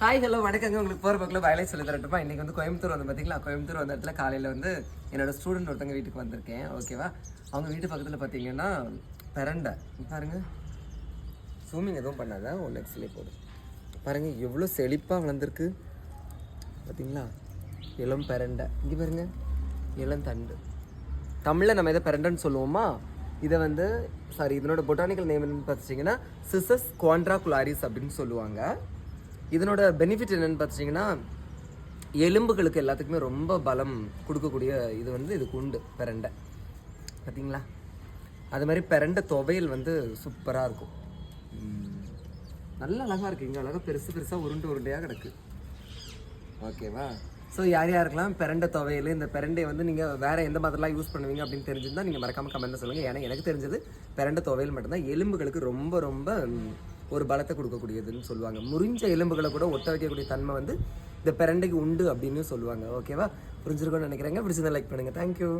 Hi hello வணக்கங்க. உங்களுக்கு போகிற பக்கம் வயலை சொல்லி தரட்டுமா? இன்றைக்கி வந்து கோயம்புத்தூர் வந்து பார்த்தீங்களா கோயம்புத்தூர் வந்த இடத்துல காலையில் வந்து என்னோட ஸ்டூடெண்ட் ஒருத்தங்க வீட்டுக்கு வந்திருக்கேன். ஓகேவா அவங்க வீட்டு பக்கத்தில் பார்த்தீங்கன்னா பெரண்டை. பாருங்கள் பாருங்க. எதுவும் பண்ணாத. ஒன் நெக்ஸ்ட்லேயே போடு. பாருங்கள் எவ்வளோ செழிப்பாக வளர்ந்துருக்கு. பார்த்தீங்களா இளம் பெரண்டை. இங்கே பாருங்க. இளம் தண்டு. தமிழில் நம்ம எதை பெரண்டைன்னு சொல்லுவோமா? இதை வந்து சாரி இதனோட பொட்டானிக்கல் நேம் என்னன்னு பார்த்துட்டிங்கன்னா சிசஸ் குவான்ட்ராகுலாரிஸ் அப்படின்னு சொல்லுவாங்க. இதனோட பெனிஃபிட் என்னென்னு பார்த்துட்டிங்கன்னா எலும்புகளுக்கு எல்லாத்துக்குமே ரொம்ப பலம் கொடுக்கக்கூடிய இது வந்து இதுக்கு உண்டு பெரண்டை. பார்த்தீங்களா அது மாதிரி பெரண்டை துவையல் வந்து சூப்பராக இருக்கும். நல்ல அழகாக இருக்குது இங்கே அழகாக பெருசு பெருசாக உருண்டு உருண்டையாக கிடக்கு. ஓகேவா? ஸோ யார் யாருக்கெல்லாம் பெரண்டை துவையல் இந்த பெரண்டை வந்து நீங்கள் வேறு எந்த மாதிரிலாம் யூஸ் பண்ணுவீங்க அப்படின்னு தெரிஞ்சிருந்தால் நீங்கள் மறக்காமல் கமெண்ட்டில் சொல்லுங்கள் ஏன்னா எனக்கு தெரிஞ்சது பெரண்டை துவையல் மட்டும்தான். எலும்புகளுக்கு ரொம்ப ரொம்ப ஒரு பலத்தை கொடுக்கக்கூடியதுன்னு சொல்லுவாங்க. முறிஞ்ச எலும்புகளை கூட ஒட்ட வைக்கக்கூடிய தன்மை வந்து இந்த பெரண்டைக்கு உண்டு அப்படின்னு சொல்லுவாங்க. ஓகேவா புரிஞ்சிருக்கோன்னு நினைக்கிறேங்க. பிடிச்சிருந்தா லைக் பண்ணுங்கள் தேங்க்யூ